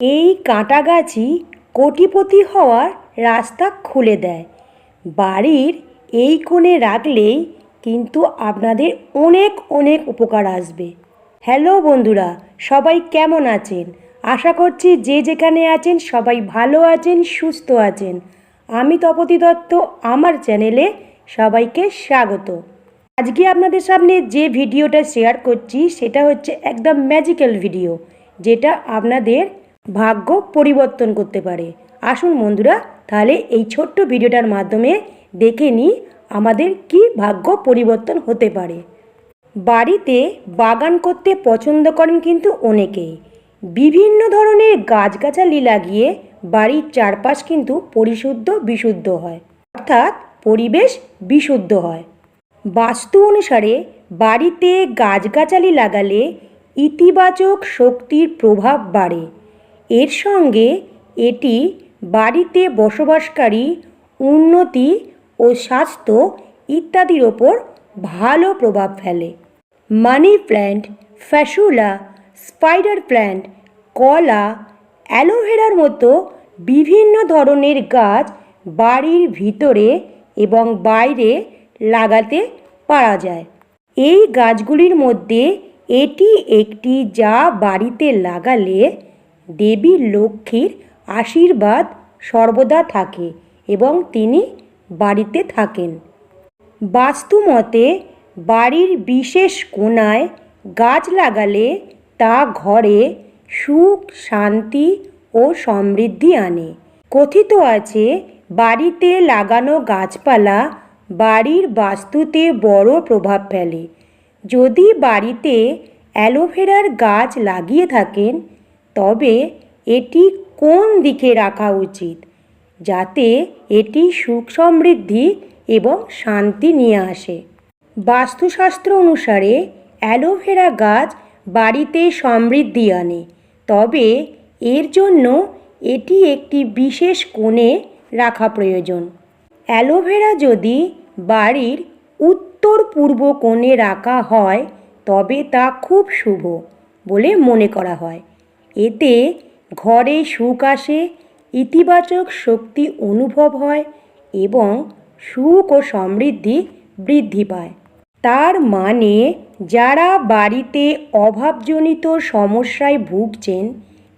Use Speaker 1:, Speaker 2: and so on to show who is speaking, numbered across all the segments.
Speaker 1: এই কাঁটা গাছই কোটিপতি হওয়ার রাস্তা খুলে দেয়। বাড়ির এই কোণে রাখলেই কিন্তু আপনাদের অনেক অনেক উপকার আসবে। হ্যালো বন্ধুরা, সবাই কেমন আছেন? আশা করছি যে যেখানে আছেন সবাই ভালো আছেন, সুস্থ আছেন। আমি তপতি দত্ত, আমার চ্যানেলে সবাইকে স্বাগত। আজকে আপনাদের সামনে যে ভিডিওটা শেয়ার করছি, সেটা হচ্ছে একদম ম্যাজিক্যাল ভিডিও যেটা আপনাদের ভাগ্য পরিবর্তন করতে পারে। আসুন বন্ধুরা, তাহলে এই ছোট্ট ভিডিওটার মাধ্যমে দেখে নিই আমাদের কি ভাগ্য পরিবর্তন হতে পারে। বাড়িতে বাগান করতে পছন্দ করেন কিন্তু অনেকেই। বিভিন্ন ধরনের গাছগাছালি লাগিয়ে বাড়ির চারপাশ কিন্তু পরিশুদ্ধ, বিশুদ্ধ হয়। অর্থাৎ পরিবেশ বিশুদ্ধ হয়। বাস্তু অনুসারে বাড়িতে গাছগাছালি লাগালে ইতিবাচক শক্তির প্রভাব বাড়ে। এর সঙ্গে এটি বাড়িতে বসবাসকারী, উন্নতি ও স্বাস্থ্য ইত্যাদির ওপর ভালো প্রভাব ফেলে। মানি প্ল্যান্ট, ফ্যাসুলা, স্পাইডার প্ল্যান্ট, কলা, অ্যালোভেরার মতো বিভিন্ন ধরনের গাছ বাড়ির ভিতরে এবং বাইরে লাগাতে পারা যায়। এই গাছগুলির মধ্যে এটি একটি যা বাড়িতে লাগালে দেবী লক্ষ্মীর আশীর্বাদ সর্বদা থাকে এবং তিনি বাড়িতে থাকেন। বাস্তুমতে বাড়ির বিশেষ কোণায় গাছ লাগালে তা ঘরে সুখ, শান্তি ও সমৃদ্ধি আনে। কথিত আছে, বাড়িতে লাগানো গাছপালা বাড়ির বাস্তুতে বড় প্রভাব ফেলে। যদি বাড়িতে অ্যালোভেরার গাছ লাগিয়ে থাকেন তবে এটি কোন দিকে রাখা উচিত? যাতে এটি সুখ সমৃদ্ধি এবং শান্তি নিয়ে আসে। বাস্তুশাস্ত্র অনুসারে অ্যালোভেরা গাছ বাড়িতে সমৃদ্ধি আনে। তবে এর জন্য এটি একটি বিশেষ কোণে রাখা প্রয়োজন। অ্যালোভেরা যদি বাড়ির উত্তর পূর্ব কোণে রাখা হয়, তবে তা খুব শুভ বলে মনে করা হয়। এতে ঘরে সুখ আসে, ইতিবাচক শক্তি অনুভব হয় এবং সুখ ও সমৃদ্ধি বৃদ্ধি পায়। তার মানে যারা বাড়িতে অভাবজনিত সমস্যায় ভুগছেন,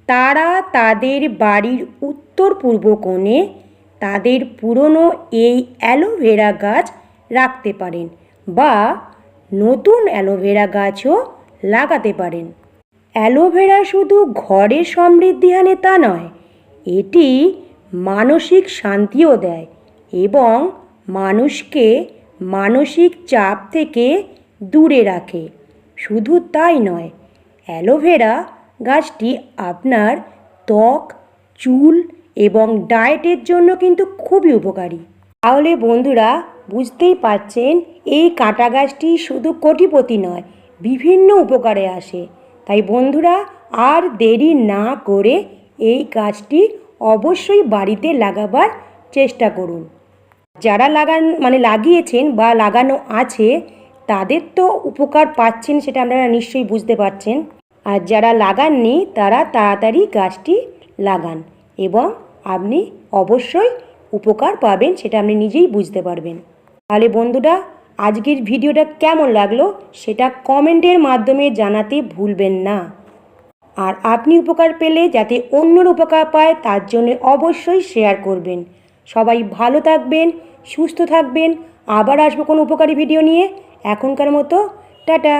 Speaker 1: তারা তাদের বাড়ির উত্তর পূর্ব কোণে তাদের পুরনো এই অ্যালোভেরা গাছ রাখতে পারেন বা নতুন অ্যালোভেরা গাছও লাগাতে পারেন। অ্যালোভেরা শুধু ঘরে সমৃদ্ধি আনে তা নয়, এটি মানসিক শান্তিও দেয় এবং মানুষকে মানসিক চাপ থেকে দূরে রাখে। শুধু তাই নয়, অ্যালোভেরা গাছটি আপনার ত্বক, চুল এবং ডায়েটের জন্য কিন্তু খুবই উপকারী। তাহলে বন্ধুরা, বুঝতেই পারছেন, এই কাঁটা গাছটি শুধু কোটিপতি নয়, বিভিন্ন উপকারে আসে। তাই বন্ধুরা, আর দেরি না করে এই গাছটি অবশ্যই বাড়িতে লাগাবার চেষ্টা করুন। যারা লাগান মানে লাগিয়েছেন বা লাগানো আছে, তাদের তো উপকার পাচ্ছেন সেটা আপনারা নিশ্চয়ই বুঝতে পারছেন। আর যারা লাগাননি, তারা তাড়াতাড়ি গাছটি লাগান এবং আপনি অবশ্যই উপকার পাবেন সেটা আপনি নিজেই বুঝতে পারবেন। তাহলে বন্ধুরা আজকের ভিডিওটা কেমন লাগল সেটা কমেন্টের মাধ্যমে জানাতে ভুলবেন না। আর আপনি উপকার পেলে যাতে অন্যর উপকার পায় তার জন্য অবশ্যই শেয়ার করবেন। সবাই ভালো থাকবেন, সুস্থ থাকবেন। আবার আসব কোনো উপকারী ভিডিও নিয়ে। এখনকার মতো, টাটা।